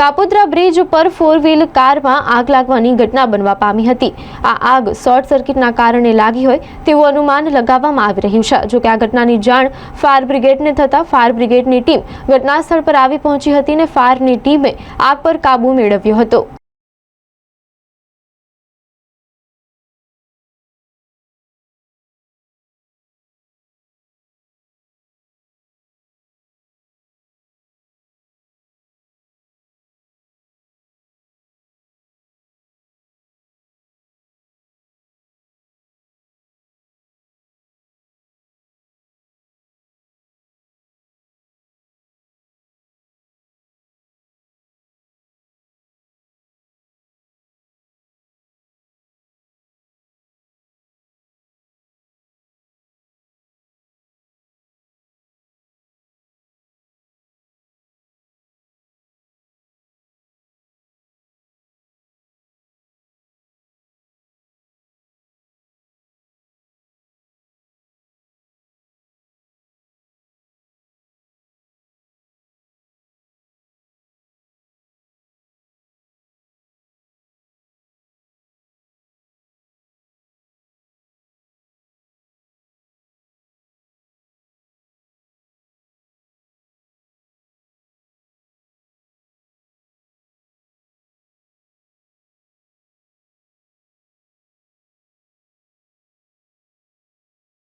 Kapodra bridge ઉપર four wheel કારમાં આગ લાગવાની ઘટના બનવા પામી હતી. આ આગ શોર્ટ સર્કિટના કારણે લાગી હોય તેવું અનુમાન લગાવવામાં આવી રહ્યું છે. જોકે આ ઘટનાની જાણ ફાયર બ્રિગેડને થતાં ફાયર બ્રિગેડની ટીમ ઘટના સ્થળ પર આવી પહોંચી હતી અને ફાયરની ટીમે આગ પર કાબૂ મેળવ્યો હતો.